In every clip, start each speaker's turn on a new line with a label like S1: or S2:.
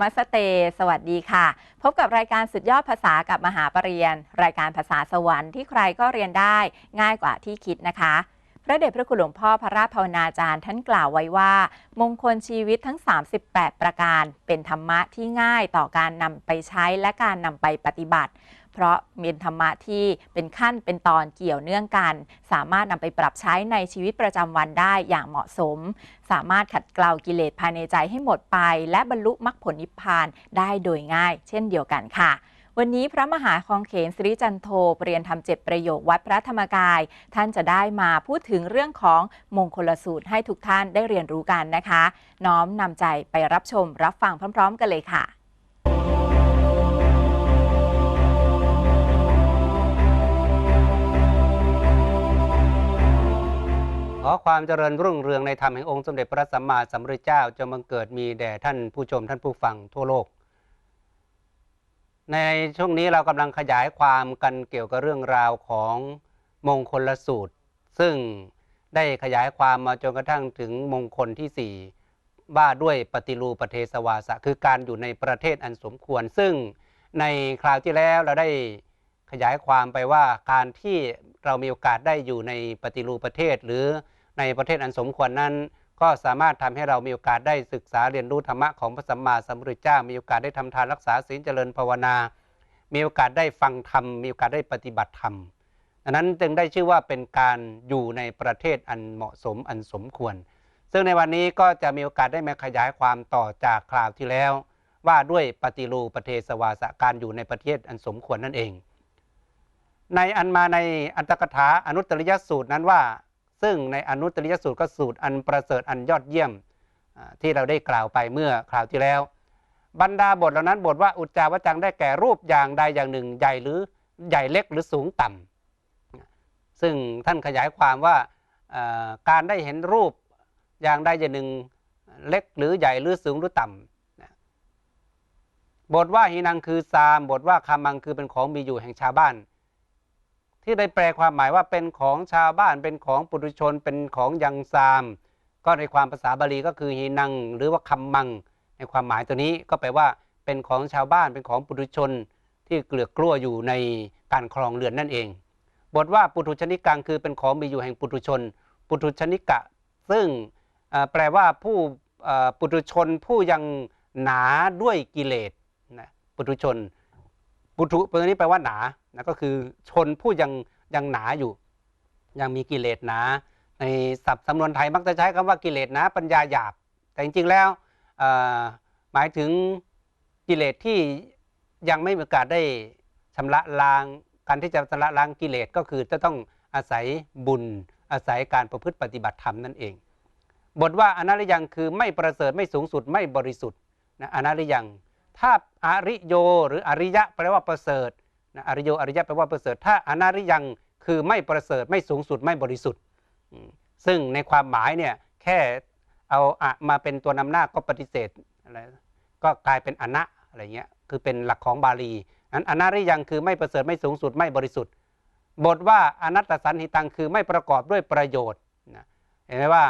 S1: มัสเต สวัสดีค่ะ พบกับรายการสุดยอดภาษากับมหาปรริญญารายการภาษาสวรรค์ที่ใครก็เรียนได้ง่ายกว่าที่คิดนะคะ พระเดชพระคุณหลวงพ่อพระราชภาวนาจารย์ท่านกล่าวไว้ว่า มงคลชีวิตทั้ง 38 ประการ เป็นธรรมะที่ง่ายต่อการนำไปใช้และการนำไปปฏิบัติ เพราะเป็นธรรมะที่เป็นขั้นเป็นตอนเกี่ยวเนื่องกัน สามารถนำไปปรับใช้ในชีวิตประจำวันได้อย่างเหมาะสม สามารถขัดเกลากิเลสภายในใจให้หมดไป และบรรลุมรรคผลนิพพานได้โดยง่าย เช่นเดียวกันค่ะวันนี้พระมหาคองเขนสิริจันโทเปรียนธรรมเจ็ดประโยควัดพระธรรมกาย ท่านจะได้มาพูดถึงเรื่องของมงคลสูตรให้ทุกท่านได้เรียนรู้กันนะคะ น้อมนำใจไปรับชมรับฟังพร้อม ๆ กันเลยค่ะ
S2: อความเจริญรุ่งเรืองในธรรมแห่งองค์สมเด็จพระสัมมาสัมพุทธเจ้าจงบังเกิดมีแด่ท่านผู้ชมท่านผู้ฟังทั่วโลก ในช่วงนี้เรากำลังขยายความกันเกี่ยวกับเรื่องราวของมงคลลสูตร ซึ่งได้ขยายความมาจนกระทั่งถึงมงคลที่สี่ว่าด้วยปฏิรูประเทศวาสะคือการอยู่ในประเทศอันสมควร ซึ่งในคราวที่แล้วเราได้ขยายความไปว่าการที่เรามีโอกาสได้อยู่ในปฏิรูปประเทศหรือ ในประเทศอันสมควรนั้น ก็สามารถทำให้เรามีโอกาสได้ศึกษาเรียนรู้ธรรมะของพระสัมมาสัมพุทธเจ้า มีโอกาสได้ทำทานรักษาศีลเจริญภาวนา มีโอกาสได้ฟังธรรม มีโอกาสได้ปฏิบัติธรรมดังนั้นจึงได้ชื่อว่าเป็นการอยู่ในประเทศอันเหมาะสมอันสมควร ซึ่งในวันนี้ก็จะมีโอกาสได้มาขยายความต่อจากคราวที่แล้ว ว่าด้วยปฏิรูประเทศวาสการอยู่ในประเทศอันสมควรนั่นเอง ในอันมาในอันตกถาอนุตตริยสูตรนั้นว่า ซึ่งในอนุตตริยสูตรก็สูตรอันประเสริฐอันยอดเยี่ยมที่เราได้กล่าวไปเมื่อคราวที่แล้ว บรรดาบทเหล่านั้นบทว่าอุจจาวจังได้แก่รูปอย่างใดอย่างหนึ่ง ใหญ่หรือใหญ่เล็กหรือสูงต่ำซึ่งท่านขยายความว่าการได้เห็นรูปอย่างใดอย่างหนึ่งเล็กหรือใหญ่หรือสูงหรือต่ำนะบทว่าหินังคือซามบทว่าคามังคือเป็นของมีอยู่แห่งชาวบ้าน ที่ได้แปลความหมายว่าเป็นของชาวบ้านเป็นของปุถุชนเป็นของยังซาม ก็ในความภาษาบาลีก็คือหินัง หรือว่าคำมัง ในความหมายตัวนี้ก็แปลว่าเป็นของชาวบ้านเป็นของปุถุชน ที่เกลือกกลัวอยู่ในการครองเรือนนั่นเอง บทว่าปุถุชนิกังคือเป็นของมีอยู่แห่งปุถุชน ปุถุชนิกะ ซึ่งแปลว่าผู้ปุถุชนผู้ยังหนาด้วยกิเลสนะปุถุชน ปุถุตัวนี้แปลว่าหนานะก็คือชนผู้ยังยังหนาอยู่ ยังมีกิเลสหนา ในศัพท์สำนวนไทยมักจะใช้คำว่ากิเลสหนาปัญญาหยาบ แต่จริงๆแล้วหมายถึงกิเลสที่ยังไม่มีโอกาสได้ชำระล้างการที่จะชำระล้างกิเลสก็คือจะต้องอาศัยบุญอาศัยการประพฤติปฏิบัติธรรมนั่นเอง บทว่าอนาริยังคือไม่ประเสริฐไม่สูงสุดไม่บริสุทธิ์นะอนาริยัง ถ้าอริโย หรืออริยะแปลว่าประเสริฐนะอริโยอริยะแปลว่าประเสริฐ ถ้าอนาริยังคือไม่ประเสริฐไม่สูงสุดไม่บริสุทธิ์ ซึ่งในความหมายเนี่ยแค่เอาอะมาเป็นตัวนำหน้าก็ปฏิเสธอะไรก็กลายเป็นอนะอะไรเงี้ยคือเป็นหลักของบาลีนั้นอนาริยังคือไม่ประเสริฐไม่สูงสุดไม่บริสุทธิ์ บทว่าอนัตตสันหิตังคือไม่ประกอบด้วยประโยชน์นะเห็นไหมว่า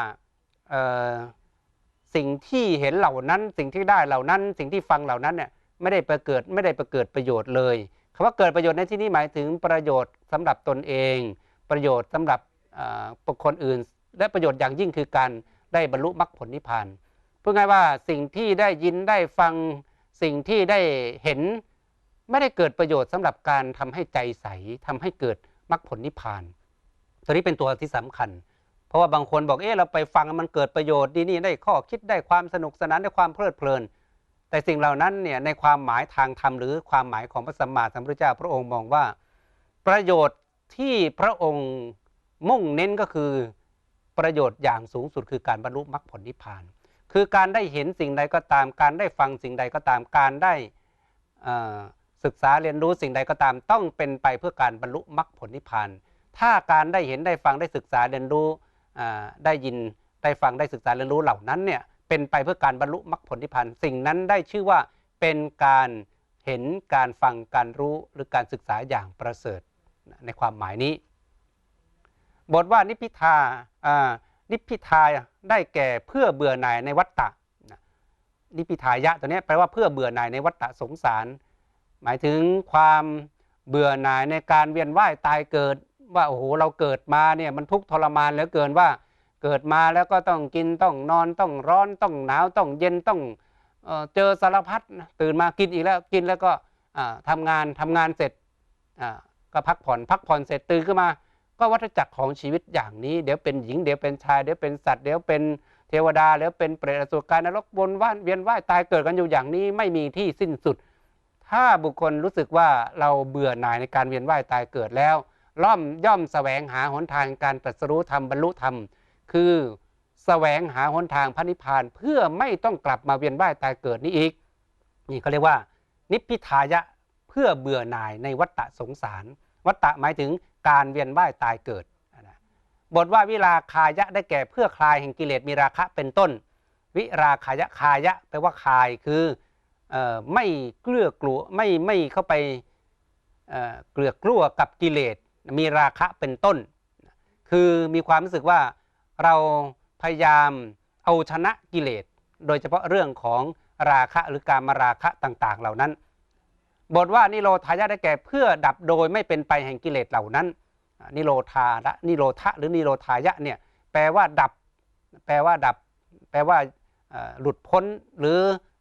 S2: สิ่งที่เห็นเหล่านั้น สิ่งที่ได้เหล่านั้น สิ่งที่ฟังเหล่านั้นเนี่ยไม่ได้ปเกิดไม่ได้ปเกิดประโยชน์เลยคำว่าเกิดประโยชน์ในที่นี้หมายถึงประโยชน์สำหรับตนเอง ประโยชน์สำหรับบุคคลอื่น และประโยชน์อย่างยิ่งคือการได้บรรลุมรรคผลนิพพานพูดง่ายว่าสิ่งที่ได้ยินได้ฟังสิ่งที่ได้เห็นไม่ได้เกิดประโยชน์สำหรับการทำให้ใจใสทำให้เกิดมรรคผลนิพพาน ตัวนี้เป็นตัวที่สำคัญ เพราะว่าบางคนบอกเออเราไปฟังมันเกิดประโยชน์ดีนี่ได้ข้อคิดได้ความสนุกสนานได้ความเพลิดเพลิน แต่สิ่งเหล่านั้นเนี่ยในความหมายทางธรรมหรือความหมายของพระสัมมาสัมพุทธเจ้าพระองค์มองว่า ประโยชน์ที่พระองค์มุ่งเน้นก็คือประโยชน์อย่างสูงสุดคือการบรรลุมรรคผลนิพพาน คือการได้เห็นสิ่งใดก็ตาม การได้ฟังสิ่งใดก็ตาม การได้ศึกษาเรียนรู้สิ่งใดก็ตาม ต้องเป็นไปเพื่อการบรรลุมรรคผลนิพพาน ถ้าการได้เห็นได้ฟังได้ศึกษาเรียนรู้ ได้ยินได้ฟังได้ศึกษาเรียนรู้เหล่านั้นเนี่ยเป็นไปเพื่อการบรรลุมรรคผลนิพพานสิ่งนั้นได้ชื่อว่าเป็นการเห็นการฟังการรู้หรือการศึกษาอย่างประเสริฐในความหมายนี้ บทว่านิพพิทาอ่านิพพิทาได้แก่เพื่อเบื่อหน่ายในวัฏฏะนิพพิทายะตัวนี้แปลว่าเพื่อเบื่อหน่ายในวัฏฏะสงสาร หมายถึงความเบื่อหน่ายในการเวียนว่ายตายเกิด ว่าโอ้โหเราเกิดมาเนี่ยมันทุกข์ทรมานเหลือเกินว่า เกิดมาแล้วก็ต้องกินต้องนอนต้องร้อนต้องหนาวต้องเย็นต้องเออเจอสารพัดตื่นมากินอีกแล้วกินแล้วก็อ่าทำงานทำงานเสร็จก็พักผ่อนพักผ่อนเสร็จตื่นขึ้นมา ก็วัฏจักรของชีวิตอย่างนี้ เดี๋ยวเป็นหญิงเดี๋ยวเป็นชายเดี๋ยวเป็นสัตว์เดี๋ยวเป็นเทวดาเดี๋ยวเป็นเปรตอสุรกายนรกวนว่านเวียนว่ายตายเกิดกันอยู่อย่างนี้ไม่มีที่สิ้นสุด ถ้าบุคคลรู้สึกว่าเราเบื่อหน่ายในการเวียนว่ายตายเกิดแล้ว ล่อมย่อมแสวงหาหนทางการตรัสรู้ธรรมบรรลุธรรม คือแสวงหาหนทางพระนิพพานเพื่อไม่ต้องกลับมาเวียนว่ายตายเกิดนี้อีก นี่เขาเรียกว่า นิพพิทายะเพื่อเบื่อหน่ายในวัฏฏะสงสาร วัฏฏะหมายถึงการเวียนว่ายตายเกิดนะบทว่าวิราคายะได้แก่เพื่อคลายแห่งกิเลสมีราคะเป็นต้น วิราคายะคายะแปลว่าคลายคืออไม่เกลือกลัวไม่ไม่เข้าไปเกลือกลัวกับกิเลส มีราคะเป็นต้น คือมีความรู้สึกว่าเราพยายามเอาชนะกิเลส โดยเฉพาะเรื่องของราคะหรือการมาราคะต่างๆ เหล่านั้น บทว่านิโรธายะได้แก่เพื่อดับโดยไม่เป็นไปแห่งกิเลสเหล่านั้น นิโรธาระนิโรธะหรือนิโรธายะเนี่ยแปลว่าดับ แปลว่าดับ แปลว่าหลุดพ้นหรือ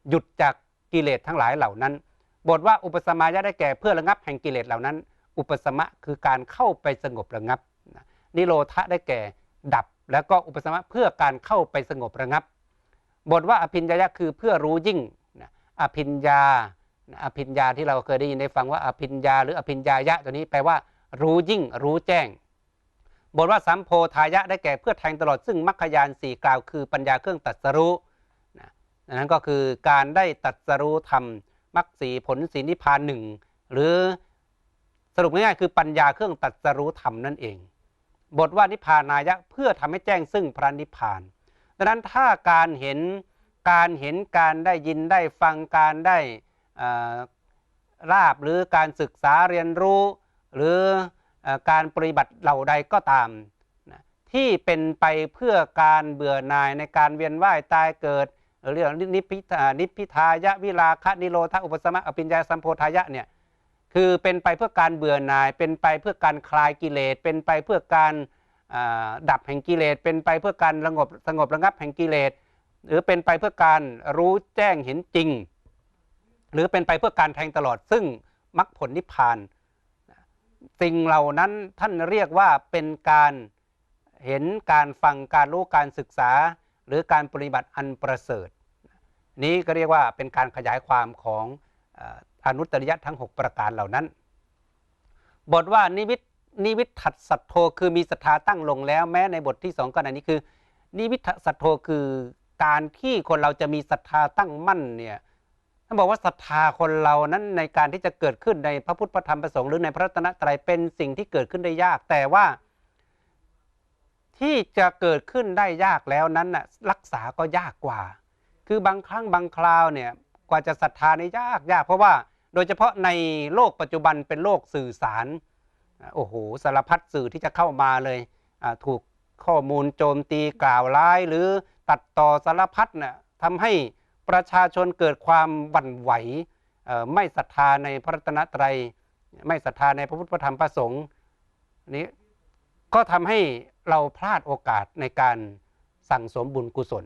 S2: หยุดจากกิเลสทั้งหลายเหล่านั้น บทว่าอุปสมายะได้แก่เพื่อระงับแห่งกิเลสเหล่านั้น อุปสมะคือการเข้าไปสงบระงับ นิโรธะได้แก่ดับ แล้วก็อุปสมะเพื่อการเข้าไปสงบระงับ บทว่าอภิญญายะคือเพื่อรู้ยิ่งอภิญญาอภิญญาที่เราเคยได้ยินได้ฟังว่าอภิญญาหรืออภิญญายะตัวนี้แปลว่า รู้ยิ่ง รู้แจ้ง บทว่าสัมโพธายะได้แก่เพื่อแทงตลอดซึ่งมรรคยานสี่กล่าวคือปัญญาเครื่องตัดสรู้นนั้นก็คือการได้ตัดสรู้ธรรมมรรคสีผลสีนิพพานหนึ่งหรือ สรุปง่ายๆคือปัญญาเครื่องตัดสรู้ธรรมนั่นเอง บทว่านิพพานายะเพื่อทำให้แจ้งซึ่งพระนิพพาน ดังนั้นถ้าการเห็นการเห็นการได้ยินได้ฟังการได้ราบหรือการศึกษาเรียนรู้ หรืออการปฏิบัติเหล่าใดก็ตามที่เป็นไปเพื่อการเบื่อหน่ายในการเวียนว่ายตายเกิด เรื่องนิพพิทานิพพิทายะวิราคะนิโรธาอุปสมะอภิญญาสัมโพธายะเนี่ย คือเป็นไปเพื่อการเบื่อหน่าย เป็นไปเพื่อการคลายกิเลส เป็นไปเพื่อการดับแห่งกิเลส เป็นไปเพื่อการระงบสงบระงับแห่งกิเลส หรือเป็นไปเพื่อการรู้แจ้งเห็นจริง หรือเป็นไปเพื่อการแทงตลอด ซึ่งมรรคผลนิพพานสิ่งเหล่านั้นท่านเรียกว่าเป็นการเห็นการฟังการรู้การศึกษา หรือการปฏิบัติอันประเสริฐ นี้ก็เรียกว่าเป็นการขยายความของ อนุตตริยะทั้ง 6 ประการเหล่านั้น บทว่านิวิตนิวิทัศสัตโธคือมีศรัทธาตั้งลงแล้วแม้ในบทที่สองก็ในนี้คือ นิวิทัศสัตโธคือการที่คนเราจะมีศรัทธาตั้งมั่นเนี่ยท่านบอกว่าศรัทธาคนเรานั้นในการที่จะเกิดขึ้นในพระพุทธพระธรรมพระสงฆ์หรือในพระรัตนตรัยเป็นสิ่งที่เกิดขึ้นได้ยาก แต่ว่า ที่จะเกิดขึ้นได้ยากแล้วนั้นน่ะรักษาก็ยากกว่า คือบางครั้งบางคราวเนี่ยกว่าจะศรัทธาในยากยากเพราะว่า โดยเฉพาะในโลกปัจจุบันเป็นโลกสื่อสารโอ้โหสารพัดสื่อที่จะเข้ามาเลยถูกข้อมูลโจมตีกล่าวร้าย หรือตัดต่อสารพัดน่ะทำให้ประชาชนเกิดความหวั่นไหวไม่ศรัทธาในพระรัตนตรัย ไม่ศรัทธาในพระพุทธธรรมพระสงฆ์นี้ก็ทำให้เราพลาดโอกาสในการสั่งสมบุญกุศล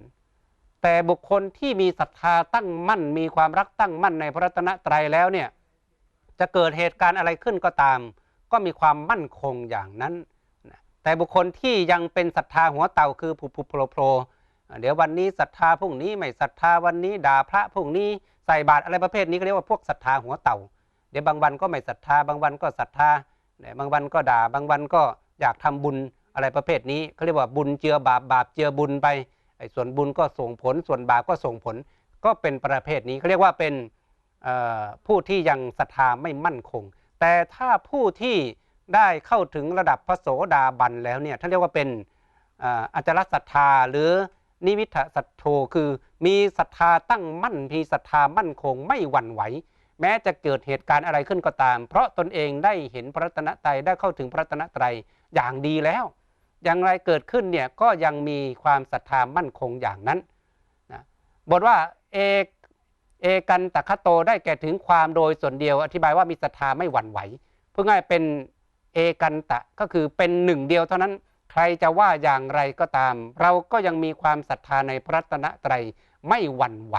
S2: แต่บุคคลที่มีศรัทธาตั้งมั่น มีความรักตั้งมั่นในพระรัตนตรัยแล้วเนี่ยจะเกิดเหตุการณ์อะไรขึ้นก็ตาม ก็มีความมั่นคงอย่างนั้น แต่บุคคลที่ยังเป็นศรัทธาหัวเต่าคือผุผุโผล่โผล่เดี๋ยววันนี้ศรัทธาพรุ่งนี้ไม่ศรัทธาวันนี้ด่าพระพรุ่งนี้ใส่บาตรอะไรประเภทนี้ก็เรียกว่าพวกศรัทธาหัวเต่า เดี๋ยวบางวันก็ไม่ศรัทธาบางวันก็ศรัทธาเนี่ยบางวันก็ด่าบางวันก็อยากทำบุญอะไรประเภทนี้เขาเรียกว่าบุญเจือบาปบาปเจือบุญไป ส่วนบุญก็ส่งผล ส่วนบาปก็ส่งผล ก็เป็นประเภทนี้เขาเรียกว่าเป็นผู้ที่ยังศรัทธาไม่มั่นคง แต่ถ้าผู้ที่ได้เข้าถึงระดับพระโสดาบันแล้วเนี่ยท่านเรียกว่าเป็นอ่ออาจารศรัทธาหรือนิวิทสัทโธคือ มีศรัทธาตั้งมั่นมีศรัทธามั่นคงไม่หวั่นไหว แม้จะเกิดเหตุการณ์อะไรขึ้นก็ตาม เพราะตนเองได้เห็นพระรัตนตรได้เข้าถึงพระรัตนตรอย่างดีแล้ว อย่างไรเกิดขึ้นเนี่ยก็ยังมีความศรัทธามั่นคงอย่างนั้นนะบทว่าเอกเอกันตะคะโตได้แก่ถึงความโดยส่วนเดียว อธิบายว่ามีศรัทธาไม่หวั่นไหวเพูดง่ายเป็นเอกันตะก็คือเป็นหนึ่งเดียวเท่านั้นใครจะว่าอย่างไรก็ตาม เราก็ยังมีความศรัทธาในพระรัตนตรัยไม่หวั่นไหว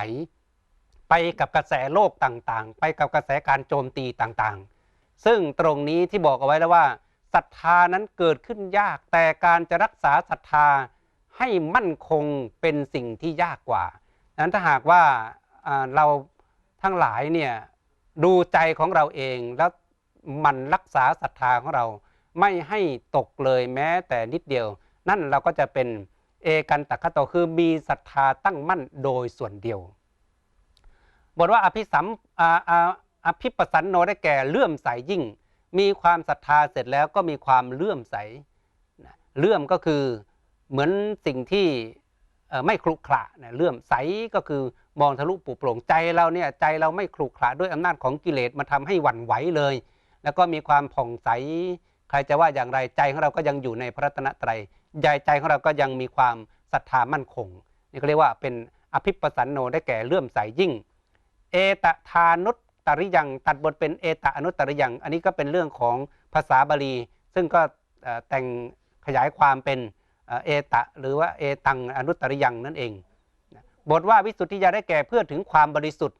S2: ไปกับกระแสโลกต่างๆ ไปกับกระแสการโจมตีต่างๆ ซึ่งตรงนี้ที่บอกเอาไว้แล้วว่า ศรัทธานั้นเกิดขึ้นยาก แต่การจะรักษาศรัทธาให้มั่นคงเป็นสิ่งที่ยากกว่านั้นถ้าหากว่าเราทั้งหลายเนี่ยดูใจของเราเองแล้วมันรักษาศรัทธาของเราไม่ให้ตกเลยแม้แต่นิดเดียว นั่นเราก็จะเป็นเอกันตะคโตคือมีศรัทธาตั้งมั่นโดยส่วนเดียว บทว่าอภิสัมอออภิปสันโนได้แก่เลื่อมใสยิ่ง มีความศรัทธาเสร็จแล้วก็มีความเลื่อมใสนะเลื่อมก็คือเหมือนสิ่งที่ไม่ครุขระนะเลื่อมใสก็คือมองทะลุปุโปร่งใจเราเนี่ยใจเราไม่ครุขระด้วยอำนาจของกิเลสมาทำให้หวั่นไหวเลย แล้วก็มีความผ่องใสใครจะว่าอย่างไรใจของเราก็ยังอยู่ในพระรัตนตรัยใจใจของเราก็ยังมีความศรัทธามั่นคงนี่ก็เรียกว่าเป็นอภิปสันโนได้แก่เลื่อมใสยิ่ง เอตทานุต ตริยัง ตัดบทเป็นเอตะอนุตตริยัง อันนี้ก็เป็นเรื่องของภาษาบาลี ซึ่งก็แต่งขยายความเป็นเอตะ หรือว่าเอตังอนุตตริยังนั่นเอง บทว่าวิสุทธิยาได้แก่เพื่อถึงความบริสุทธิ์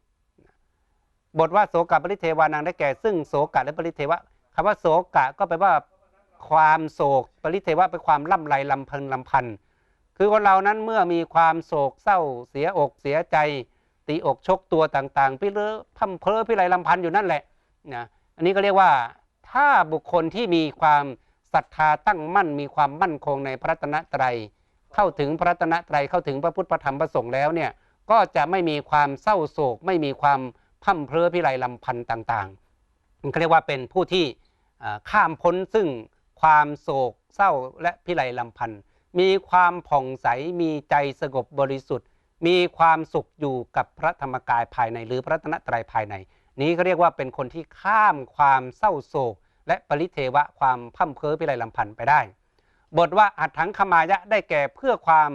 S2: บทว่าโสกะปริเทวานังได้แก่ ซึ่งโสกะและปริเทวะคำว่าโสกะก็แปลว่าความโศกปริเทวะเป็นความล่ำไรลำพึงลำพัน คือคนเรานั้นเมื่อมีความโศกเศร้าเสียอกเสียใจ ตีอกชกตัวต่างๆพี่เลอพัมเพลอพี่ไรลำพันอยู่นั่นแหละนะอันนี้ก็เรียกว่าถ้าบุคคลที่มีความศรัทธาตั้งมั่นมีความมั่นคงในพระรัตนตร เข้าถึงพระรัตนตรเข้าถึงพระพุทธพระธรรมพระสงฆ์แล้วเนี่ยก็จะไม่มีความเศร้าโศก ไม่มีความพัมเพลอพี่ไรลำพันต่างๆมันเรียกว่าเป็นผู้ที่ข้ามพ้นซึ่งความโศกเศร้าและพิไรลำพันธ์มีความผ่องใสมีใจสงบบริสุทธิ์ มีความสุขอยู่กับพระธรรมกายภายในหรือพระรัตนตรัยภายใน นี้ก็เรียกว่าเป็นคนที่ข้ามความเศร้าโศก และปริเทวะความพั่มเพ้อพิไรลำพันธ์ไปได้ บทว่าอัฏถังคมายะได้แก่เพื่อความ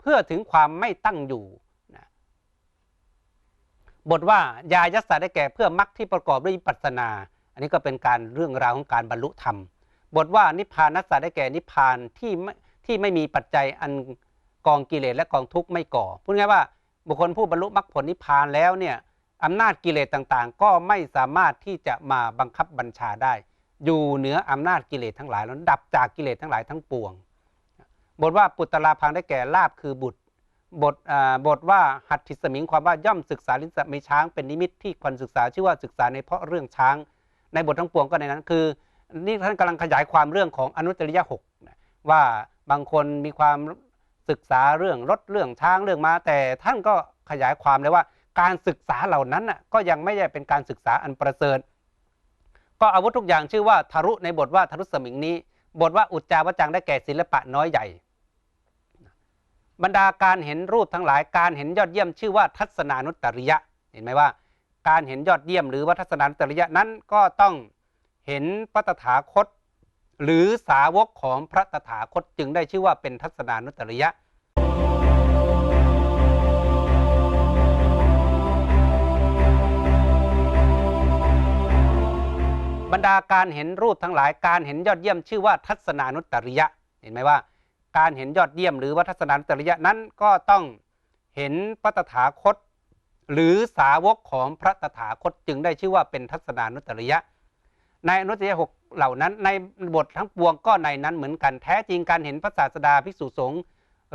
S2: เพื่อถึงความไม่ตั้งอยู่นะบทว่ายายัสสะได้แก่เพื่อมรรคที่ประกอบด้วยปัสสนา อันนี้ก็เป็นการเรื่องราวของการบรรลุธรรม บทว่านิพพานัสสะได้แก่นิพพานที่ไม่ที่ไม่มีปัจจัยอัน กองกิเลสและกองทุกข์ไม่ก่อ พูดง่ายว่าบุคคลผู้บรรลุมรรคผลนิพพานแล้วเนี่ยอำนาจกิเลสต่างๆ ก็ไม่สามารถที่จะมาบังคับบัญชาได้ อยู่เหนืออำนาจกิเลสทั้งหลายแล้วดับจากกิเลสทั้งหลายทั้งปวง บทว่าปุตตราพังได้แก่ลาบคือบุตร บทบทว่าหัตถิสมิงความว่าย่อมศึกษาลิสมีช้างเป็นนิมิตที่ควรศึกษาชื่อว่าศึกษาในเพราะเรื่องช้าง ในบททั้งปวงก็ในนั้นคือ นี่ท่านกำลังขยายความเรื่องของอนุจริยหกว่าบางคนมีความ ศึกษาเรื่องรถเรื่องช้างเรื่องมา แต่ท่านก็ขยายความเลยว่า การศึกษาเหล่านั้นน่ะก็ยังไม่ได้เป็นการศึกษาอันประเสริฐ ก็อาวุธทุกอย่างชื่อว่าทารุในบทว่าทารุสมิงนี้ บทว่าอุจจาวจังได้แก่ศิลปะน้อยใหญ่ บรรดาการเห็นรูปทั้งหลายการเห็นยอดเยี่ยมชื่อว่าทัศนานุตริยะ เห็นไหมว่า การเห็นยอดเยี่ยมหรือว่าทัศนานุตริยะนั้นก็ต้องเห็นพระตถาคต หรือสาวกของพระตถาคตจึงได้ชื่อว่าเป็นทัศนานุตริยะ บรรดาการเห็นรูปทั้งหลายการเห็นยอดเยี่ยมชื่อว่าทัศนานุตริยะ เห็นไหมว่า การเห็นยอดเยี่ยมหรือว่าทัศนานุตริยะนั้นก็ต้องเห็นพระตถาคต หรือสาวกของพระตถาคตจึงได้ชื่อว่าเป็นทัศนานุตริยะ ในอนุตตริยหก เหล่านั้นในบททั้งปวงก็ในนั้นเหมือนกันแท้จริงการเห็นพระศาสดาภิกษุสงฆ์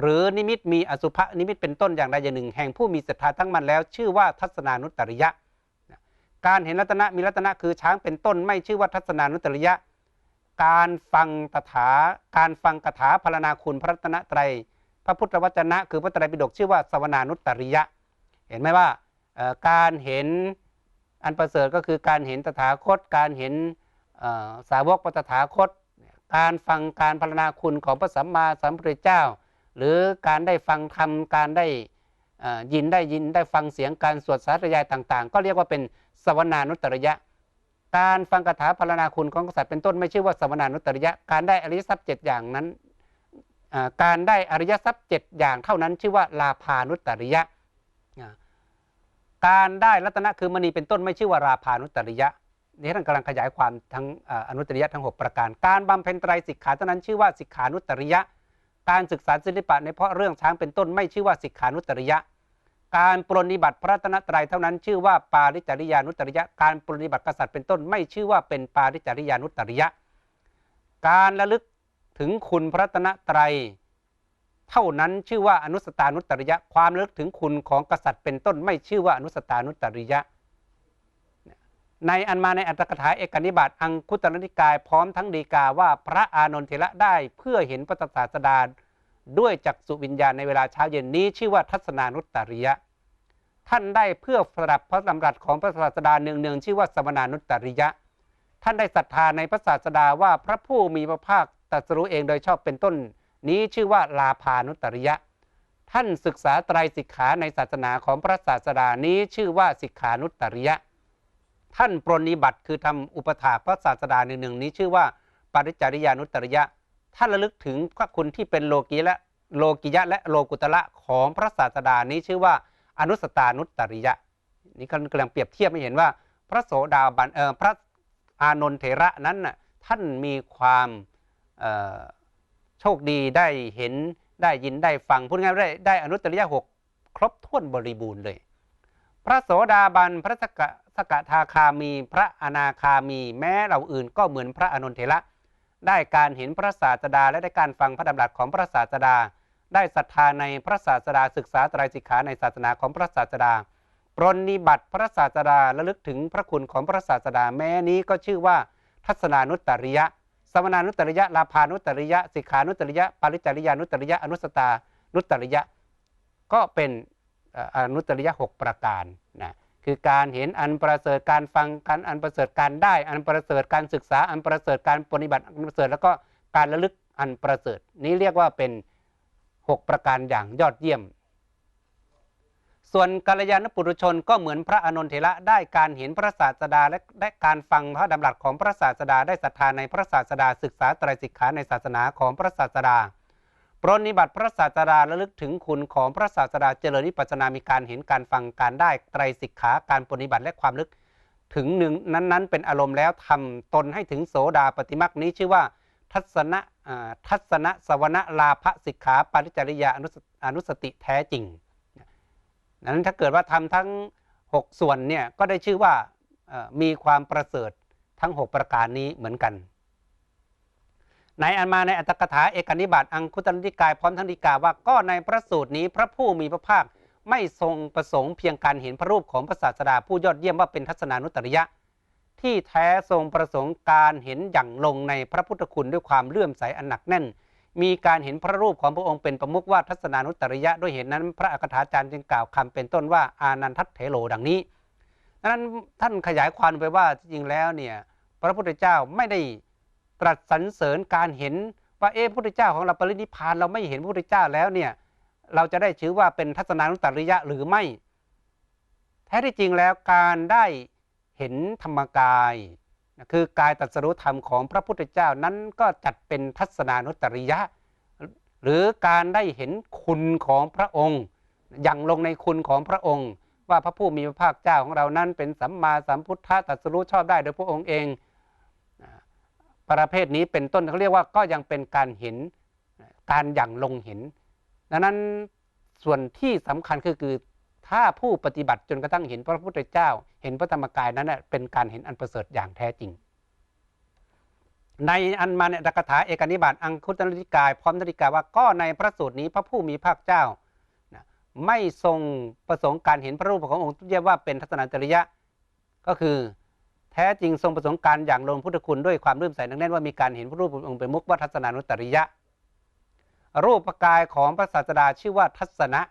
S2: หรือนิมิตมีอสุภนิมิตเป็นต้นอย่างใดอย่างหนึ่ง แห่งผู้มีศรัทธาทั้งมันแล้ว ชื่อว่าทัศนานุตตริยะ การเห็นรัตนะมีรัตนะคือช้างเป็นต้นไม่ชื่อว่าทัศนานุตตริยะ การฟังตถาการฟังคาถาพรณนาคุณพระรัตนตรัยพระพุทธวจนะ คือพระไตรปิฎกชื่อว่าสวนานุตตริยะ เห็นไหมว่าการเห็นอันประเสริฐก็คือการเห็นตถาคตการเห็น สาวกพระตถาคต การฟังการพรรณนาคุณของพระสัมมาสัมพุทธเจ้า หรือการได้ฟังธรรมการได้ยินได้ยินได้ฟังเสียงการสวดสาธยายต่าง ๆ ก็เรียกว่าเป็นสวนานุตริยะ การฟังคาถาพรรณนาคุณของกษัตริย์เป็นต้นไม่ชื่อว่าสวนานุตริยะ การได้อริยทรัพย์เจ็ดอย่างนั้นการได้อริยทรัพย์เจ็ดอย่างเท่านั้น ชื่อว่าลาภานุตริยะ การได้รัตนะคือมณีเป็นต้นไม่ชื่อว่าราพานุตริยะ นี่ท่านกำลังขยายความทั้งอนุตริยะทั้ง 6 ประการ การบำเพ็ญไตรสิกขาเท่านั้นชื่อว่าสิกขานุตริยะ การศึกษาศิลปะในเพราะเรื่องช้างเป็นต้นไม่ชื่อว่าสิกขานุตริยะ การปรนนิบัติพระรัตนตรัยเท่านั้นชื่อว่าปาริจริยานุตริยะ การปรนนิบัติกษัตริย์เป็นต้นไม่ชื่อว่าเป็นปาริจริยานุตริยะ การระลึกถึงคุณพระรัตนตรัยเท่านั้นชื่อว่าอนุสตานุตริยะ ความระลึกถึงคุณของกษัตริย์เป็นต้นไม่ชื่อว่าอนุสตานุตริยะ ในอันมาในอัตถกถาเอกนิบาตอังคุตรนิกายพร้อมทั้งดีกาว่าพระอานนทเถระได้เพื่อเห็นพระศาสดาด้วยจักษุวิญญาณในเวลาเช้าเย็นนี้ชื่อว่าทัศนานุตริยะ ท่านได้เพื่อประดับพระดำรัสของพระศาสดาเนืองๆชื่อว่าสมนานุตริยะ ท่านได้ศรัทธาในพระศาสดาว่าพระผู้มีพระภาคตรัสรู้เองโดยชอบเป็นต้น นี้ชื่อว่าลาภานุตริยะ ท่านศึกษาไตรสิกขาในศาสนาของพระศาสดานี้ชื่อว่าสิกขานุตริยะ ท่านปรนนิบัติคือทำอุปถาพระศาสดาหนึ่งๆนี้ชื่อว่าปริจาริยานุตริยะ ท่านระลึกถึงพระคุณที่เป็นโลกีและโลกิยะและโลกุตระของพระศาสดานี้ชื่อว่าอนุสตานุตริยะ นี่กำลังเปรียบเทียบให้เห็นว่า พระโสดาบันเออพระอานนทเถระนั้นน่ะท่านมีความโชคดีได้เห็นได้ยินได้ฟังพูดง่ายๆได้ได้อนุตริยะหกครบถ้วนบริบูรณ์เลย ระโสดาบัน พระสกสกทาคามี พระอนาคามี แม้เราอื่นก็เหมือนพระอนนเถระ ได้การเห็นพระศาสดาและได้การฟังพระดำรัสของพระศาสดา ได้ศรัทธาในพระศาสดาศึกษาไตรสิกขาในศาสนาของพระศาสดา ปรนนิบัติพระศาสดาระลึกถึงพระคุณของพระศาสดา แม้นี้ก็ชื่อว่าทัศนานุตริยะ สมนานุตริยะ ลาภานุตริยะ สิกขานุตริยะ ปาริจาริยานุตริยะ อนุสตานุตริยะ ก็เป็น อนุตริยะหกประการนะคือการเห็นอันประเสริฐการฟังการอันประเสริฐการได้อันประเสริฐการศึกษาอันประเสริฐการปฏิบัติอันประเสริฐแล้วก็การระลึกอันประเสริฐ นี้เรียกว่าเป็นหกประการอย่างยอดเยี่ยม ส่วนกัลยาณปุถุชนก็เหมือนพระอานนทเถระได้การเห็นพระศาสดาและได้การฟังพระดำรัสของพระศาสดาได้ศรัทธาในพระศาสดาศึกษาไตรสิกขาในศาสนาของพระศาสดา ปรนิบัติพระศาสดาระลึกถึงคุณของพระศาสดาเจริญวิปัสนามีการเห็นการฟังการได้ไตรสิกขาการปรนิบัติและความลึกถึงหนึ่งนั้นๆ เป็นอารมณ์แล้วทำตนให้ถึงโสดาปฏิมักนี้ชื่อว่า ทัศนะทัศนะสวนะลาภสิกขาปาริจริยาอนุสอนุสติแท้จริงนั้นถ้าเกิดว่าทำทั้ง 6 ส่วนเนี่ยก็ได้ชื่อว่ามีความประเสริฐทั้ง 6 ประการนี้เหมือนกัน ในอันมาในอัตถกถาเอกนิบาตอังคุตรนิกายพร้อมทั้งดีกาว่าก็ในพระสูตรนี้พระผู้มีพระภาคไม่ทรงประสงค์เพียงการเห็นพระรูปของพระศาสดาผู้ยอดเยี่ยมว่าเป็นทัศนานุตริยะ ที่แท้ทรงประสงค์การเห็นอย่างลงในพระพุทธคุณด้วยความเลื่อมใสอันหนักแน่น มีการเห็นพระรูปของพระองค์เป็นประมุขว่าทัศนานุตริยะด้วยเหตุนั้น พระอัคถาจารย์จึงกล่าวคำเป็นต้นว่าอานันทัตเถโลดังนี้ดังนั้นท่านขยายความไปว่าจริงแล้วเนี่ยพระพุทธเจ้าไม่ได้ ตรัสสรรเสริญการเห็นว่าเอ๊ะพระพุทธเจ้าของเราปรินิพานเราไม่เห็นพระพุทธเจ้าแล้วเนี่ยเราจะได้ชื่อว่าเป็นทัศนานุตริยะหรือไม่ แท้ที่จริงแล้วการได้เห็นธรรมกายคือกายตรัสรู้ธรรมของพระพุทธเจ้านั้นก็จัดเป็นทัศนานุตริยะ หรือการได้เห็นคุณของพระองค์อย่างลงในคุณของพระองค์ ว่าพระผู้มีพระภาคเจ้าของเรานั้นเป็นสัมมาสัมพุทธะตรัสรู้ชอบได้โดยพระองค์เอง ประเภทนี้เป็นต้นเขาเรียกว่าก็ยังเป็นการเห็นการอย่างลงเห็น ดังนั้นส่วนที่สำคัญก็คือถ้าผู้ปฏิบัติจนกระทั่งเห็นพระพุทธเจ้า เห็นพระธรรมกายนั้นเป็นการเห็นอันประเสริฐอย่างแท้จริง ในอันมาเนี่ยดักถาเอกนิบาตอังคุตนริกาย พร้อมนริกาว่าก็ในพระสูตรนี้พระผู้มีภาคเจ้า ไม่ทรงประสงค์การเห็นพระรูปขององค์เรียว่าเป็นทัศนจริยะก็คือ ท้จริงทรงประสงค์การอย่างลงพุทธคุณด้วยความเลื่มใสนักแน่นว่ามีการเห็นพระรูปองค์เป็นมุกว่าทัศนานุตริยะ รูปกายของพระศาสดาชื่อว่าทัศนะ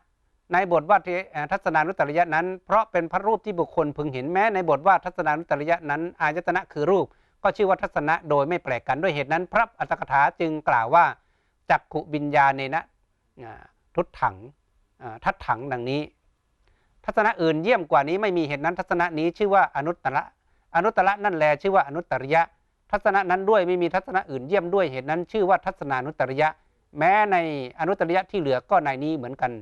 S2: ในบทว่าทัศนานุตริยะนั้น เพราะเป็นพระรูปที่บุคคลพึงเห็นแม้ในบทว่าทัศนานุตริยะนั้นอายตนะคือรูป ก็ชื่อว่าทัศนะโดยไม่แปลกกันด้วยเหตุนั้น พระอัตถกถาจึงกล่าวว่าจักขุวิญญาเนนะทุตถังทัดถังดังนี้ ทัศนะอื่นเยี่ยมกว่านี้ไม่มีเหตุนั้นทัศนะนี้ชื่อว่าอนุตตระ อนุตตระนั่นแลชื่อว่าอนุตตริยะ ทัศนะนั้นด้วยไม่มีทัศนะอื่นเยี่ยมด้วยเหตุนั้น ชื่อว่าทัศนานุตตริยะ แม้ในอนุตตริยะที่เหลือก็ในนี้เหมือนกัน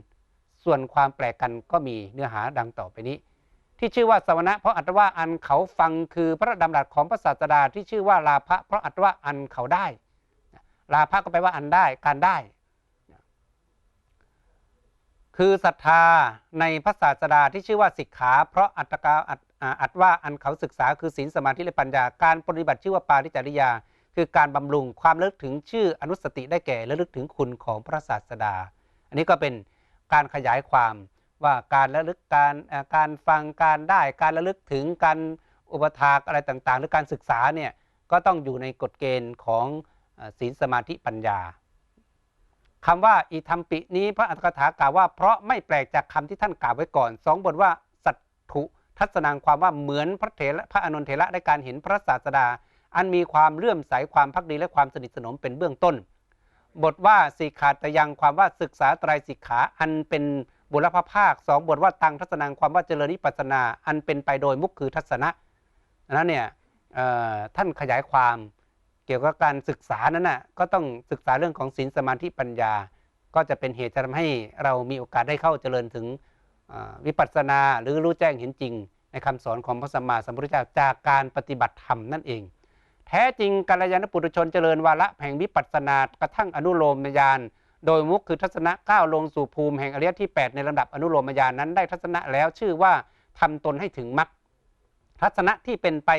S2: ส่วนความแปลกกันก็มีเนื้อหาดังต่อไปนี้ ที่ชื่อว่าสวนะเพราะอัตว่าอันเขาฟังคือพระดำรัสของพระศาสดาที่ชื่อว่าลาภะเพราะอัตว่าอันเขาได้ ลาภะก็แปลว่าอันได้การได้คือศรัทธาในพระศาสดาที่ชื่อว่าสิกขา เพราะอัตกาอัต อ่าอัตว่าอันเขาศึกษาคือศีลสมาธิและปัญญา การปฏิบัติชื่อว่าปาริจริยา คือการบำรุงความระลึกถึงชื่ออนุสติได้แก่ระลึกถึงคุณของพระศาสดา อันนี้ก็เป็นการขยายความว่าการระลึกการการฟังการได้การระลึกถึงการอุปถากอะไรต่างๆ หรือการศึกษาเนี่ยก็ต้องอยู่ในกฎเกณฑ์ของศีลสมาธิปัญญาคำว่าอิทัมปินี้พระอัตถกถากล่าวว่าเพราะไม่แปลกจากคำที่ท่านกล่าวไว้ก่อนสองบทว่าสัตถุ ทัศนางความว่าเหมือนพระเถระพระอนนเถระในการเห็นพระศาสดา อันมีความเลื่อมใสความพักดีและความสนิทสนมเป็นเบื้องต้น บทว่าสิกขาตยังความว่าศึกษาไตรสิกขาอันเป็นบุรพภาคสองบทว่าตังทัศนังความว่าเจริญนิพพานา อันเป็นไปโดยมุขคือทัศนะนั้นเนี่ยท่านขยายความเกี่ยวกับการศึกษานั้นน่ะก็ต้องศึกษาเรื่องของศีลสมาธิปัญญา ก็จะเป็นเหตุจะทำให้เรามีโอกาสได้เข้าเจริญถึง วิปัสสนาหรือรู้แจ้งเห็นจริง ในคำสอนของพระสัมมาสัมพุทธเจ้าจากการปฏิบัติธรรมนั่นเอง แท้จริงกัลยาณปุถุชนเจริญวาระแห่งวิปัสสนากระทั่งอนุโลมญาณโดยมุขคือทัศนะก้าวลงสู่ภูมิแห่งอริยที่ 8 ในลำดับอนุโลมญาณนั้นได้ทัศนะแล้วชื่อว่าทำตนให้ถึงมรรคทัศนะที่เป็นไป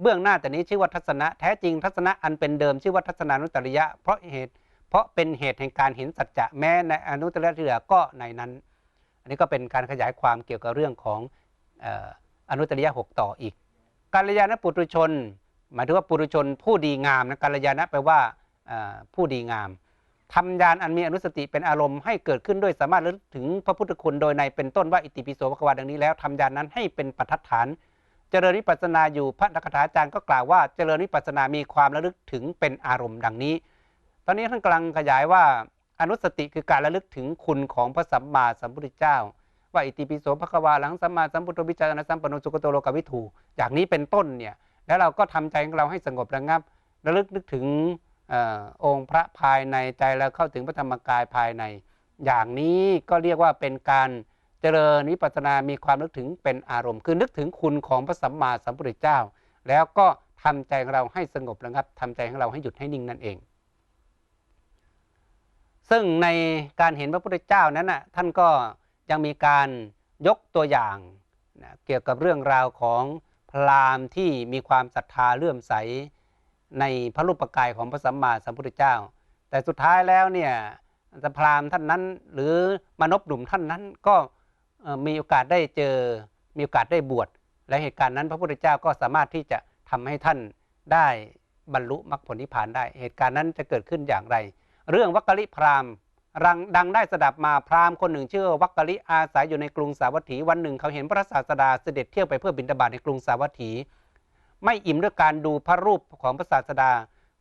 S2: เบื้องหน้าแต่นี้ชื่อว่าทัศนะแท้จริงทัศนะอันเป็นเดิมชื่อว่าทัศนานุตริยะเพราะเหตุ เพราะเป็นเหตุแห่งการเห็นสัจจะแม้ในอนุตรที่เหลือก็ในนั้น นนี้ก็เป็นการขยายความเกี่ยวกับเรื่องของออนุตตริยะหกต่ออีกกัลยาณปุถุชน หมายถึงว่าปุถุชนผู้ดีงามนะกัลยาณะแปลว่าผู้ดีงามทำยานอันมีอนุสติเป็นอารมณ์ให้เกิดขึ้นด้วยสามารถระลึกถึงพระพุทธคุณโดยในเป็นต้นว่าอิติปิโสภควาดังนี้แล้วทำยานนั้นให้เป็นปัจฐาน เจริญวิปัสนาอยู่พระนักถาจารย์ก็กล่าวว่าเจริญวิปัสสนามีความระลึกถึงเป็นอารมณ์ดังนี้ ตอนนี้ท่านกำลังขยายว่า อนุสติคือการระลึกถึงคุณของพระสัมมาสัมพุทธเจ้า ว่าอิติปิโสภควาหลังสัมมาสัมพุทธวิจารณสัมปันโนสุกโตโลกวิถูอย่างนี้เป็นต้นเนี่ยแล้วเราก็ทำใจของเราให้สงบระงับ ระลึกนึกถึงอองค์พระภายในใจแล้วเข้าถึงพระธรรมกายภายใน อย่างนี้ก็เรียกว่าเป็นการเจริญวิปัสสนา มีความนึกถึงเป็นอารมณ์ คือนึกถึงคุณของพระสัมมาสัมพุทธเจ้า แล้วก็ทำใจของเราให้สงบระงับทำใจของเราให้หยุดให้นิ่งนั่นเอง ซึ่งในการเห็นพระพุทธเจ้านั้นน่ะท่านก็ยังมีการยกตัวอย่างนะเกี่ยวกับเรื่องราวของพราหมณ์ที่มีความศรัทธาเลื่อมใสในพระรูปกายของพระสัมมาสัมพุทธเจ้า แต่สุดท้ายแล้วเนี่ยพราหมณ์ท่านนั้น หรือมนพหนุ่มท่านนั้นก็มีโอกาสได้เจอมีโอกาสได้บวชและเหตุการณ์นั้น พระพุทธเจ้าก็สามารถที่จะทำให้ท่านได้บรรลุมรรคผลนิพพานได้ เหตุการณ์นั้นจะเกิดขึ้นอย่างไร เรื่องวัคกลิพราหมณ์รังดังได้สดับมาพราหมณ์คนหนึ่งชื่อวัคกลิอาศัยอยู่ในกรุงสาวัตถีวันหนึ่งเขาเห็นพระศาสดาเสด็จเที่ยวไปเพื่อบิณฑบาตในกรุงสาวัตถี ไม่อิ่มด้วยการดูพระรูปของพระศาสดา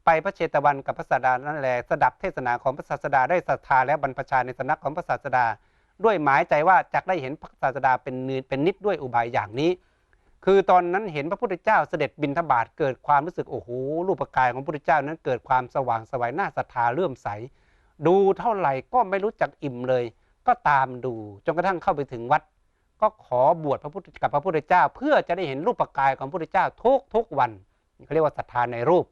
S2: ไปพระเชตวันกับพระศาสดานั่นแหละสดับเทศนาของพระศาสดาได้ศรัทธาและบรรพชาในสำนักของพระศาสดา ด้วยหมายใจว่าจะได้เห็นพระศาสดาเป็นเนืเป็นนิดด้วยอุบายอย่างนี้ คือตอนนั้นเห็นพระพุทธเจ้าเสด็จบินทบาทเกิดความรู้สึกโอ้โหรูปกายของพระพุทธเจ้านั้นเกิดความสว่างสวัยน่าศรัทธาเลื่อมใส ดูเท่าไหร่ก็ไม่รู้จักอิ่มเลย ก็ตามดูจนกระทั่งเข้าไปถึงวัด ก็ขอบวชพระพุทธกับพระพุทธเจ้า เพื่อจะได้เห็นรูปกายของพระพุทธเจ้าทุกทุกวันเขาเรียกว่าศรัทธาในรูป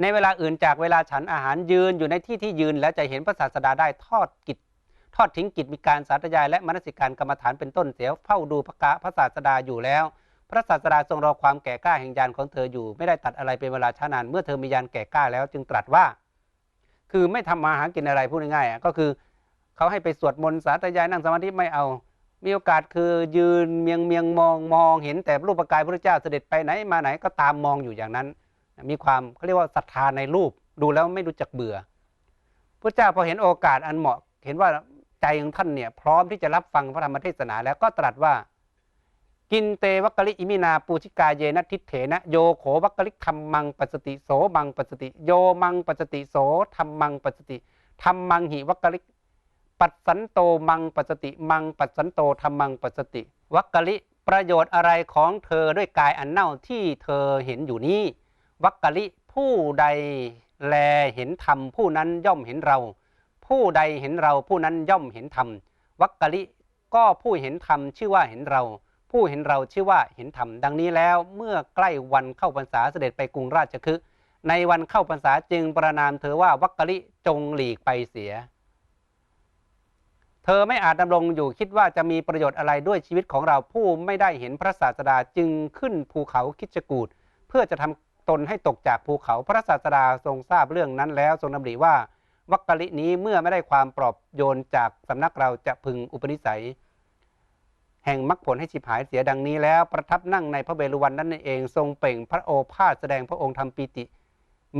S2: ในเวลาอื่นจากเวลาฉันอาหารยืนอยู่ในที่ที่ยืนแล้วจะเห็นพระศาสดาได้ทอดกิจ ทอดทิ้งกิจมีการสาธยายและมนสิการกรรมฐานเป็นต้นเสียเฝ้าดูพระกะพระศาสดาอยู่แล้ว พระศาสดาทรงรอความแก่กล้าแห่งยานของเธออยู่ ไม่ได้ตัดอะไรเป็นเวลาช้านานเมื่อเธอมียานแก่กล้าแล้วจึงตรัสว่า คือไม่ทำมาหากินอะไรพูดง่ายๆอะก็คือเขาให้ไปสวดมนต์สาธยายนั่งสมาธิไม่เอา มีโอกาสคือยืนเมียงเมียงมองมองเห็นแต่รูปกายพระเจ้าเสด็จไปไหนมาไหนก็ตามมองอยู่อย่างนั้น มีความเขาเรียกว่าศรัทธาในรูปดูแล้วไม่รู้จักเบื่อพระเจ้าพอเห็นโอกาสอันเหมาะเห็นว่า ใจของท่านเนี่ยพร้อมที่จะรับฟังพระธรรมเทศนาแล้วก็ตรัสว่า กินเตวัคกลิอิมินาปูชิกาเยนะทิเถนะโยโขวัคกลิธรรมังปัสสติโสมังปัสสติ โยมังปัสสติโสธรรมังปัสสติธรรมังหิวัคกลิปัสสันโตมังปัสสติ มังปัสสันโตธรรมังปัสสติวัคกลิประโยชน์อะไรของเธอด้วยกายอันเน่าที่เธอเห็นอยู่นี้วัคกลิผู้ใดแลเห็นธรรมผู้นั้นย่อมเห็นเรา ผู้ใดเห็นเราผู้นั้นย่อมเห็นธรรมวัคกลิก็ผู้เห็นธรรมชื่อว่าเห็นเรา ผู้เห็นเราชื่อว่าเห็นธรรมดังนี้แล้ว เมื่อใกล้วันเข้าพรรษาเสด็จไปกรุงราชคฤห์ในวันเข้าพรรษาจึงประนามเธอว่าวักกะลิจงหลีกไปเสีย เธอไม่อาจดำรงอยู่คิดว่าจะมีประโยชน์อะไรด้วยชีวิตของเราผู้ไม่ได้เห็นพระศาสดาจึงขึ้นภูเขาคิชกูดเพื่อจะทำตนให้ตกจากภูเขาพระศาสดาทรงทราบเรื่องนั้นแล้วทรงดำริว่า วักกะลินี้เมื่อไม่ได้ความปลอบโยนจากสำนักเราจะพึงอุปนิสัย แห่งมรรคผลให้ฉิบหายเสียดังนี้แล้วประทับนั่งในพระเบรุวันนั้นเอง ทรงเป่งพระโอภาสแสดงพระองค์ทำปีติ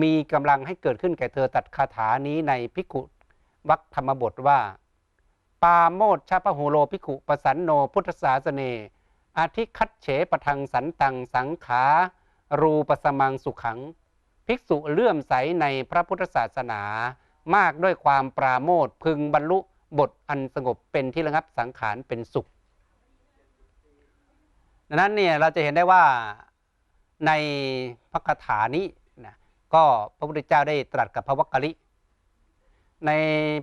S2: มีกำลังให้เกิดขึ้นแก่เธอตัดคาถานี้ในพิกุวักธรรมบทว่า ปาโมดชาปโหโลพิกุปสันโนพุทธศาสเนอาทิคัตเฉปทังสันตังสังขา รูปสมังสุขัง ภิกษุเลื่อมใสในพระพุทธศาสนา มากด้วยความปราโมทพึงบรรลุบทอันสงบเป็นที่ระงับสังขารเป็นสุข ดังนั้นเนี่ยเราจะเห็นได้ว่าในพระคาถานี้นะก็พระพุทธเจ้าได้ตรัสกับพระวักกะลิ ใน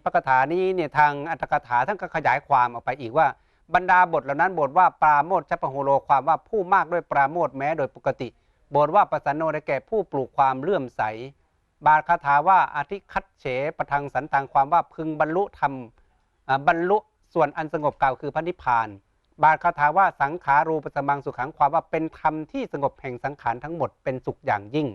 S2: พระคาถานี้เนี่ยทางอัตถกถาท่านก็ขยายความออกไปอีกว่าบรรดาบทเหล่านั้นบทว่าปราโมทชัปโหโลความว่าผู้มากด้วยปราโมทแม้โดยปกติ บทว่าปสันโนได้แก่ผู้ปลูกความเลื่อมใส บาลคาถาว่าอาทิคัตเฉประทังสันตังความว่าพึงบรรลุธรรมบรรลุส่วนอันสงบเก่าคือพระนิพพาน บาลคาถาว่าสังขารูปสมังสุขังความว่าเป็นธรรมที่สงบแห่งสังขารทั้งหมดเป็นสุขอย่างยิ่ง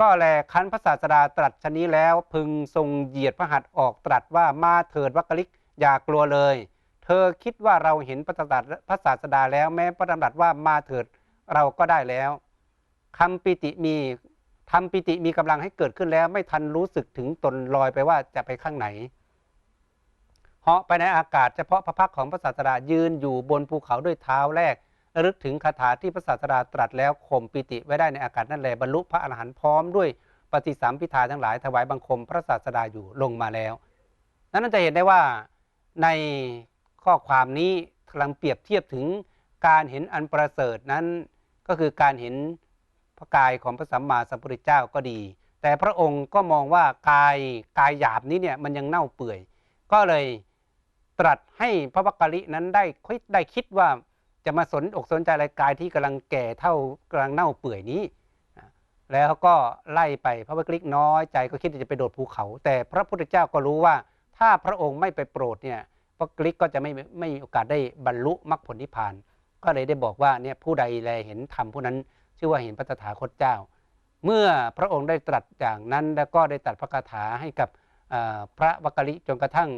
S2: ก็แลคันพระศาสดาตรัสชนี้แล้วพึงทรงเหยียดพระหัตถ์ออกตรัสว่ามาเถิดวักกะลิกอย่ากลัวเลย เธอคิดว่าเราเห็นพระศาสดาพระศาสดาแล้วแม้พระดำรัสว่ามาเถิดเราก็ได้แล้วคำปิติมี ทำปิติมีกำลังให้เกิดขึ้นแล้ว ไม่ทันรู้สึกถึงตนลอยไปว่าจะไปข้างไหนเหาะไปในอากาศเฉพาะพระพักของพระศาสดายืนอยู่บนภูเขาด้วยเท้าแรกระลึกถึงคาถาที่พระศาสดาตรัสแล้วข่มปิติไว้ได้ในอากาศนั่นแหละบรรลุพระอรหันต์พร้อมด้วยปฏิสัมพิธาทั้งหลายถวายบังคมพระศาสดาอยู่ลงมาแล้ว นั้นจะเห็นได้ว่าในข้อความนี้กำลังเปรียบเทียบถึงการเห็นอันประเสริฐนั้นก็คือการเห็น พระกายของพระสัมมาสัมพุทธเจ้าก็ดี แต่พระองค์ก็มองว่ากายกายหยาบนี้เนี่ยมันยังเน่าเปื่อย ก็เลยตรัสให้พระวักกะลินั้นได้คิดได้คิดว่าจะมาสนอกสนใจอะไรกายที่กำลังแก่เท่ากำลังเน่าเปื่อยนี้ แล้วก็ไล่ไปพระวักกะลิน้อยใจก็คิดจะไปโดดภูเขา แต่พระพุทธเจ้าก็รู้ว่าถ้าพระองค์ไม่ไปโปรดเนี่ยพระวักกะลิก็จะไม่ไม่มีโอกาสได้บรรลุมรรคผลนิพพาน ก็เลยได้บอกว่าเนี่ยผู้ใดแลเห็นธรรมผู้นั้น ชื่อว่าเห็นพระตถาคตเจ้า เมื่อพระองค์ได้ตรัสอย่างนั้น แล้วก็ได้ตรัสพระคาถาให้กับพระวักกลิจนกระทั่ง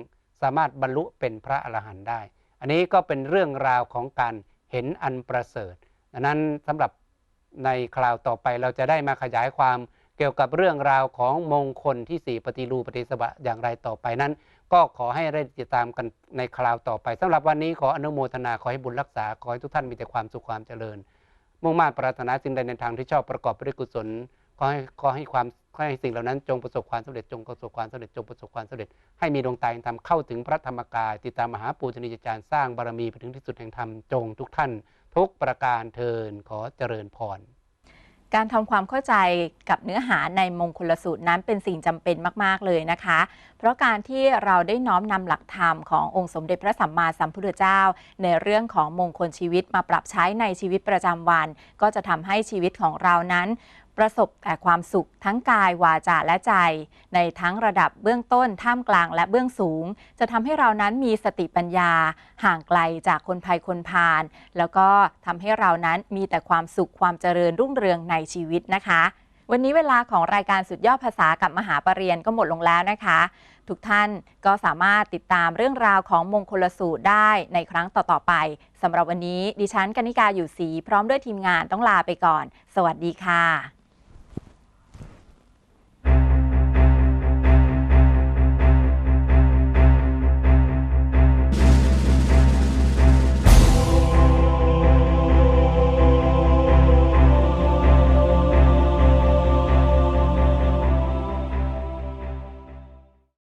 S2: สามารถบรรลุเป็นพระอรหันต์ได้ อันนี้ก็เป็นเรื่องราวของการเห็นอันประเสริฐดังนั้นสำหรับในคราวต่อไปเราจะได้มาขยายความเกี่ยวกับเรื่องราวของมงคลที่สี่ปฏิรูปฏิสบะอย่างไรต่อไปนั้น ก็ขอให้ได้ติดตามกันในคราวต่อไปสำหรับวันนี้ขออนุโมทนาขอให้บุญรักษา ขอให้ทุกท่านมีแต่ความสุขความเจริญ มุ่งมั่นปรารถนาสิ่งใดในทางที่ชอบประกอบไปด้วยกุศลขอให้ขอให้ความขอให้สิ่งเหล่านั้นจงประสบความสำเร็จจงประสบความสำเร็จจงประสบความสำเร็จ ให้มีดวงตาแห่งธรรมเข้าถึงพระธรรมกาย ติดตามมหาปูชนียาจารย์สร้างบารมีไปถึงที่สุดแห่งธรรมจงทุกท่าน ทุกประการเทินขอเจริญพร
S1: การทำความเข้าใจกับเนื้อหาในมงคลสูตรนั้นเป็นสิ่งจำเป็นมาก ๆ เลยนะคะ เพราะการที่เราได้น้อมนำหลักธรรมขององค์สมเด็จพระสัมมาสัมพุทธเจ้า ในเรื่องของมงคลชีวิตมาปรับใช้ในชีวิตประจำวัน ก็จะทำให้ชีวิตของเรานั้นประสบแต่ความสุขทั้งกายวาจาและใจ ในทั้งระดับเบื้องต้น ท่ามกลางและเบื้องสูง จะทำให้เรานั้นมีสติปัญญา ห่างไกลจากคนภัยคนพาลแล้วก็ทำให้เรานั้นมีแต่ความสุขความเจริญรุ่งเรืองในชีวิตนะคะ วันนี้เวลาของรายการสุดยอดภาษากับมหาปรริญญาก็หมดลงแล้วนะคะ ทุกท่านก็สามารถติดตามเรื่องราวของมงคลสูตรได้ในครั้งต่อ ๆ ไปสำหรับวันนี้ดิฉันกนิกาอยู่ศรีพร้อมด้วยทีมงานต้องลาไปก่อน สวัสดีค่ะ